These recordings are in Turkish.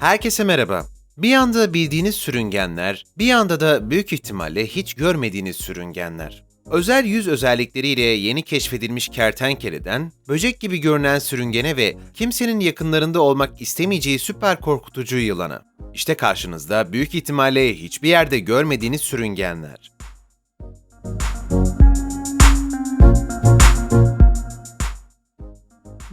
Herkese merhaba. Bir yanda bildiğiniz sürüngenler, bir yanda da büyük ihtimalle hiç görmediğiniz sürüngenler. Özel yüz özellikleriyle yeni keşfedilmiş kertenkeleden, böcek gibi görünen sürüngene ve kimsenin yakınlarında olmak istemeyeceği süper korkutucu yılana. İşte karşınızda büyük ihtimalle hiçbir yerde görmediğiniz sürüngenler.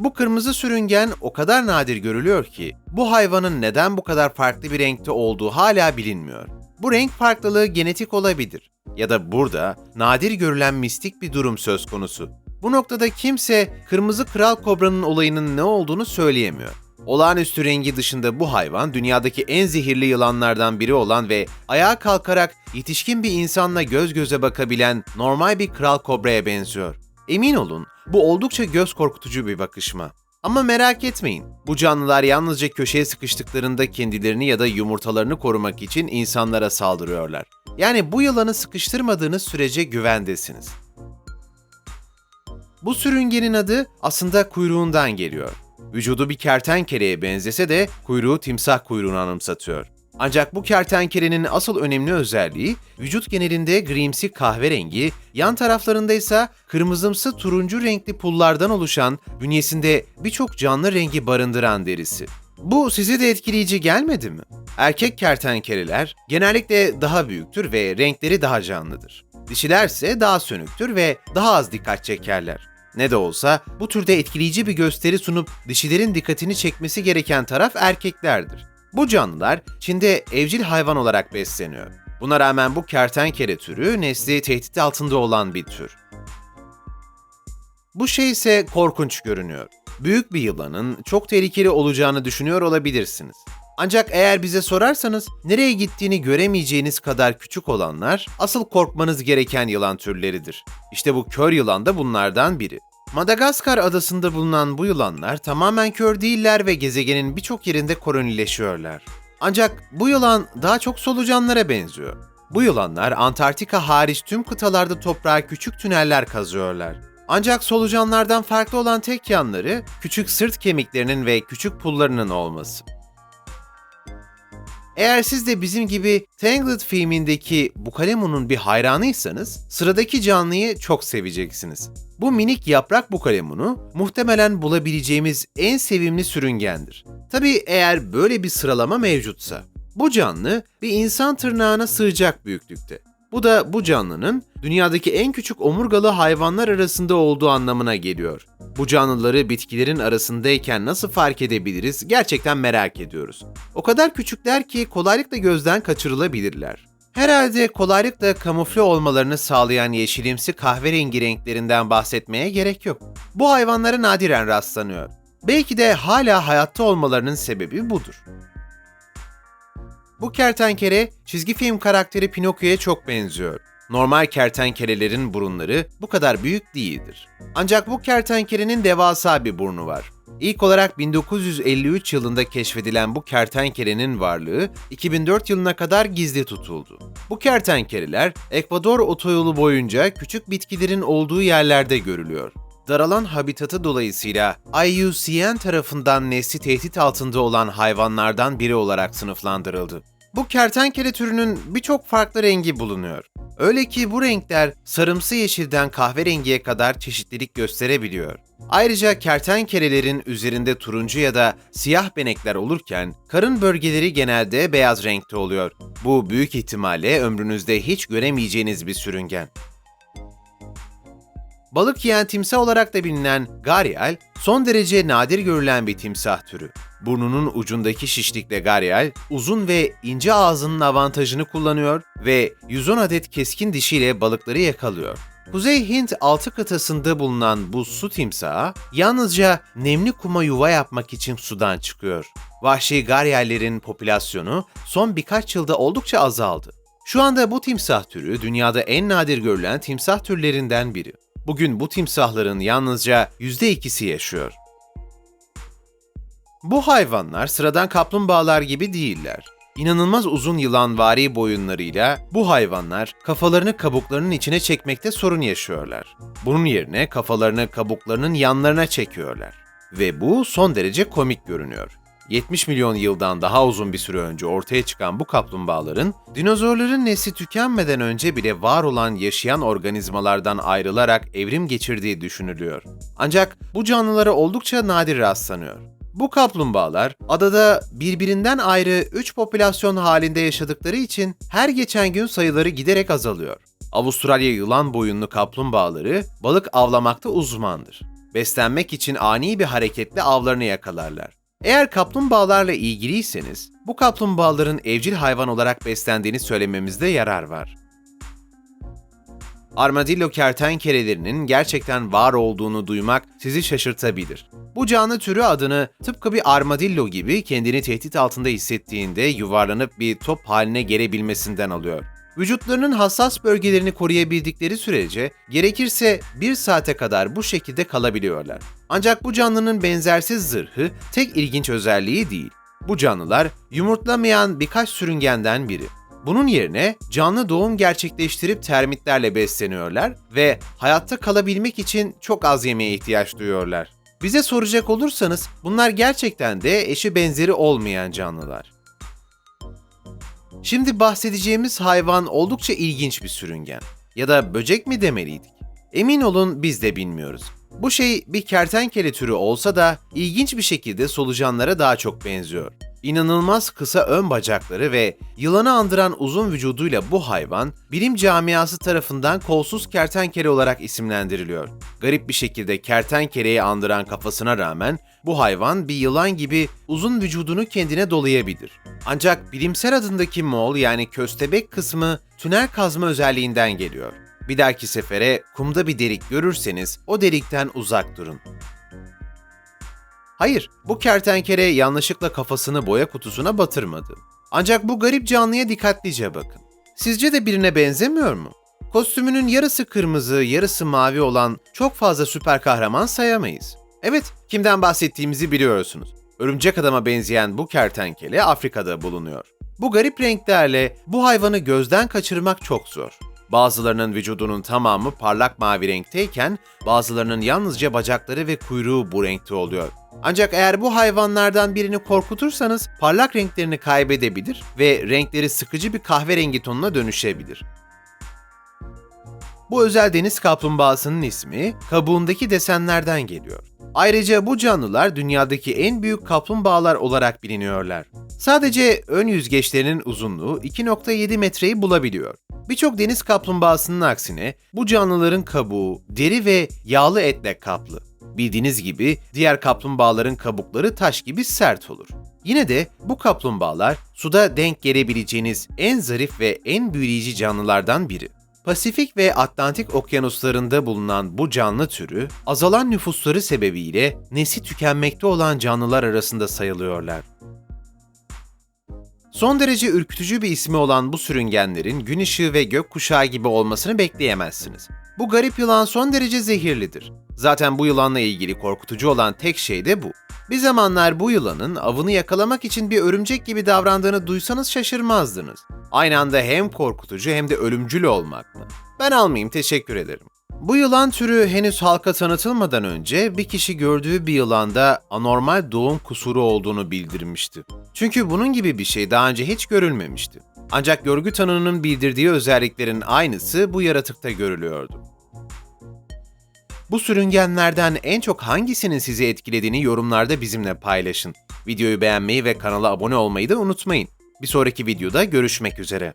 Bu kırmızı sürüngen o kadar nadir görülüyor ki bu hayvanın neden bu kadar farklı bir renkte olduğu hala bilinmiyor. Bu renk farklılığı genetik olabilir ya da burada nadir görülen mistik bir durum söz konusu. Bu noktada kimse kırmızı kral kobranın olayının ne olduğunu söyleyemiyor. Olağanüstü rengi dışında bu hayvan dünyadaki en zehirli yılanlardan biri olan ve ayağa kalkarak yetişkin bir insanla göz göze bakabilen normal bir kral kobraya benziyor. Emin olun bu oldukça göz korkutucu bir bakışma. Ama merak etmeyin, bu canlılar yalnızca köşeye sıkıştıklarında kendilerini ya da yumurtalarını korumak için insanlara saldırıyorlar. Yani bu yılanı sıkıştırmadığınız sürece güvendesiniz. Bu sürüngenin adı aslında kuyruğundan geliyor. Vücudu bir kertenkeleye benzese de kuyruğu timsah kuyruğunu anımsatıyor. Ancak bu kertenkelenin asıl önemli özelliği vücut genelinde grimsi kahverengi, yan taraflarında ise kırmızımsı turuncu renkli pullardan oluşan bünyesinde birçok canlı rengi barındıran derisi. Bu sizi de etkileyici gelmedi mi? Erkek kertenkeleler genellikle daha büyüktür ve renkleri daha canlıdır. Dişilerse daha sönüktür ve daha az dikkat çekerler. Ne de olsa bu türde etkileyici bir gösteri sunup dişilerin dikkatini çekmesi gereken taraf erkeklerdir. Bu canlılar Çin'de evcil hayvan olarak besleniyor. Buna rağmen bu kertenkele türü nesli tehdit altında olan bir tür. Bu şey ise korkunç görünüyor. Büyük bir yılanın çok tehlikeli olacağını düşünüyor olabilirsiniz. Ancak eğer bize sorarsanız nereye gittiğini göremeyeceğiniz kadar küçük olanlar asıl korkmanız gereken yılan türleridir. İşte bu kör yılan da bunlardan biri. Madagaskar adasında bulunan bu yılanlar tamamen kör değiller ve gezegenin birçok yerinde kolonileşiyorlar. Ancak bu yılan daha çok solucanlara benziyor. Bu yılanlar Antarktika hariç tüm kıtalarda toprağa küçük tüneller kazıyorlar. Ancak solucanlardan farklı olan tek yanları küçük sırt kemiklerinin ve küçük pullarının olması. Eğer siz de bizim gibi Tangled filmindeki Bukalemun'un bir hayranıysanız sıradaki canlıyı çok seveceksiniz. Bu minik yaprak bukalemunu muhtemelen bulabileceğimiz en sevimli sürüngendir. Tabii eğer böyle bir sıralama mevcutsa. Bu canlı bir insan tırnağına sığacak büyüklükte. Bu da bu canlının dünyadaki en küçük omurgalı hayvanlar arasında olduğu anlamına geliyor. Bu canlıları bitkilerin arasındayken nasıl fark edebiliriz gerçekten merak ediyoruz. O kadar küçükler ki kolaylıkla gözden kaçırılabilirler. Herhalde kolaylıkla kamufle olmalarını sağlayan yeşilimsi kahverengi renklerinden bahsetmeye gerek yok. Bu hayvanlara nadiren rastlanıyor. Belki de hala hayatta olmalarının sebebi budur. Bu kertenkele çizgi film karakteri Pinokyo'ya çok benziyor. Normal kertenkelelerin burunları bu kadar büyük değildir. Ancak bu kertenkelenin devasa bir burnu var. İlk olarak 1953 yılında keşfedilen bu kertenkelenin varlığı 2004 yılına kadar gizli tutuldu. Bu kertenkeleler Ekvador otoyolu boyunca küçük bitkilerin olduğu yerlerde görülüyor. Daralan habitatı dolayısıyla IUCN tarafından nesli tehdit altında olan hayvanlardan biri olarak sınıflandırıldı. Bu kertenkele türünün birçok farklı rengi bulunuyor. Öyle ki bu renkler sarımsı yeşilden kahverengiye kadar çeşitlilik gösterebiliyor. Ayrıca kertenkelelerin üzerinde turuncu ya da siyah benekler olurken karın bölgeleri genelde beyaz renkte oluyor. Bu büyük ihtimalle ömrünüzde hiç göremeyeceğiniz bir sürüngen. Balık yiyen timsah olarak da bilinen Garial, son derece nadir görülen bir timsah türü. Burnunun ucundaki şişlikle Garial, uzun ve ince ağzının avantajını kullanıyor ve 110 adet keskin dişiyle balıkları yakalıyor. Kuzey Hint altı kıtasında bulunan bu su timsahı yalnızca nemli kuma yuva yapmak için sudan çıkıyor. Vahşi garyallerin popülasyonu son birkaç yılda oldukça azaldı. Şu anda bu timsah türü dünyada en nadir görülen timsah türlerinden biri. Bugün bu timsahların yalnızca %2'si yaşıyor. Bu hayvanlar sıradan kaplumbağalar gibi değiller. İnanılmaz uzun yılanvari boyunlarıyla bu hayvanlar kafalarını kabuklarının içine çekmekte sorun yaşıyorlar. Bunun yerine kafalarını kabuklarının yanlarına çekiyorlar. Ve bu son derece komik görünüyor. 70 milyon yıldan daha uzun bir süre önce ortaya çıkan bu kaplumbağaların, dinozorların nesli tükenmeden önce bile var olan yaşayan organizmalardan ayrılarak evrim geçirdiği düşünülüyor. Ancak bu canlılara oldukça nadir rastlanıyor. Bu kaplumbağalar adada birbirinden ayrı 3 popülasyon halinde yaşadıkları için her geçen gün sayıları giderek azalıyor. Avustralya yılan boyunlu kaplumbağaları balık avlamakta uzmandır. Beslenmek için ani bir hareketle avlarını yakalarlar. Eğer kaplumbağalarla ilgiliyseniz, bu kaplumbağaların evcil hayvan olarak beslendiğini söylememizde yarar var. Armadillo kertenkelelerinin gerçekten var olduğunu duymak sizi şaşırtabilir. Bu canlı türü adını tıpkı bir armadillo gibi kendini tehdit altında hissettiğinde yuvarlanıp bir top haline gelebilmesinden alıyor. Vücutlarının hassas bölgelerini koruyabildikleri sürece gerekirse bir saate kadar bu şekilde kalabiliyorlar. Ancak bu canlının benzersiz zırhı tek ilginç özelliği değil. Bu canlılar yumurtlamayan birkaç sürüngenden biri. Bunun yerine canlı doğum gerçekleştirip termitlerle besleniyorlar ve hayatta kalabilmek için çok az yemeğe ihtiyaç duyuyorlar. Bize soracak olursanız bunlar gerçekten de eşi benzeri olmayan canlılar. Şimdi bahsedeceğimiz hayvan oldukça ilginç bir sürüngen. Ya da böcek mi demeliydik? Emin olun biz de bilmiyoruz. Bu şey bir kertenkele türü olsa da ilginç bir şekilde solucanlara daha çok benziyor. İnanılmaz kısa ön bacakları ve yılanı andıran uzun vücuduyla bu hayvan bilim camiası tarafından kolsuz kertenkele olarak isimlendiriliyor. Garip bir şekilde kertenkeleyi andıran kafasına rağmen bu hayvan bir yılan gibi uzun vücudunu kendine dolayabilir. Ancak bilimsel adındaki mol yani köstebek kısmı tünel kazma özelliğinden geliyor. Bir dahaki sefere kumda bir delik görürseniz o delikten uzak durun. Hayır, bu kertenkele yanlışlıkla kafasını boya kutusuna batırmadı. Ancak bu garip canlıya dikkatlice bakın. Sizce de birine benzemiyor mu? Kostümünün yarısı kırmızı, yarısı mavi olan çok fazla süper kahraman sayamayız. Evet, kimden bahsettiğimizi biliyorsunuz. Örümcek adama benzeyen bu kertenkele Afrika'da bulunuyor. Bu garip renklerle bu hayvanı gözden kaçırmak çok zor. Bazılarının vücudunun tamamı parlak mavi renkteyken bazılarının yalnızca bacakları ve kuyruğu bu renkte oluyor. Ancak eğer bu hayvanlardan birini korkutursanız parlak renklerini kaybedebilir ve renkleri sıkıcı bir kahverengi tonuna dönüşebilir. Bu özel deniz kaplumbağasının ismi kabuğundaki desenlerden geliyor. Ayrıca bu canlılar dünyadaki en büyük kaplumbağalar olarak biliniyorlar. Sadece ön yüzgeçlerinin uzunluğu 2.7 metreyi bulabiliyor. Birçok deniz kaplumbağasının aksine bu canlıların kabuğu, deri ve yağlı etle kaplı. Bildiğiniz gibi diğer kaplumbağaların kabukları taş gibi sert olur. Yine de bu kaplumbağalar suda denk gelebileceğiniz en zarif ve en büyüleyici canlılardan biri. Pasifik ve Atlantik okyanuslarında bulunan bu canlı türü, azalan nüfusları sebebiyle nesli tükenmekte olan canlılar arasında sayılıyorlar. Son derece ürkütücü bir ismi olan bu sürüngenlerin gün ışığı ve gökkuşağı gibi olmasını bekleyemezsiniz. Bu garip yılan son derece zehirlidir. Zaten bu yılanla ilgili korkutucu olan tek şey de bu. Bir zamanlar bu yılanın avını yakalamak için bir örümcek gibi davrandığını duysanız şaşırmazdınız. Aynı anda hem korkutucu hem de ölümcül olmak mı? Ben almayayım teşekkür ederim. Bu yılan türü henüz halka tanıtılmadan önce bir kişi gördüğü bir yılanda anormal doğum kusuru olduğunu bildirmişti. Çünkü bunun gibi bir şey daha önce hiç görülmemişti. Ancak görgü tanığının bildirdiği özelliklerin aynısı bu yaratıkta görülüyordu. Bu sürüngenlerden en çok hangisinin sizi etkilediğini yorumlarda bizimle paylaşın. Videoyu beğenmeyi ve kanala abone olmayı da unutmayın. Bir sonraki videoda görüşmek üzere.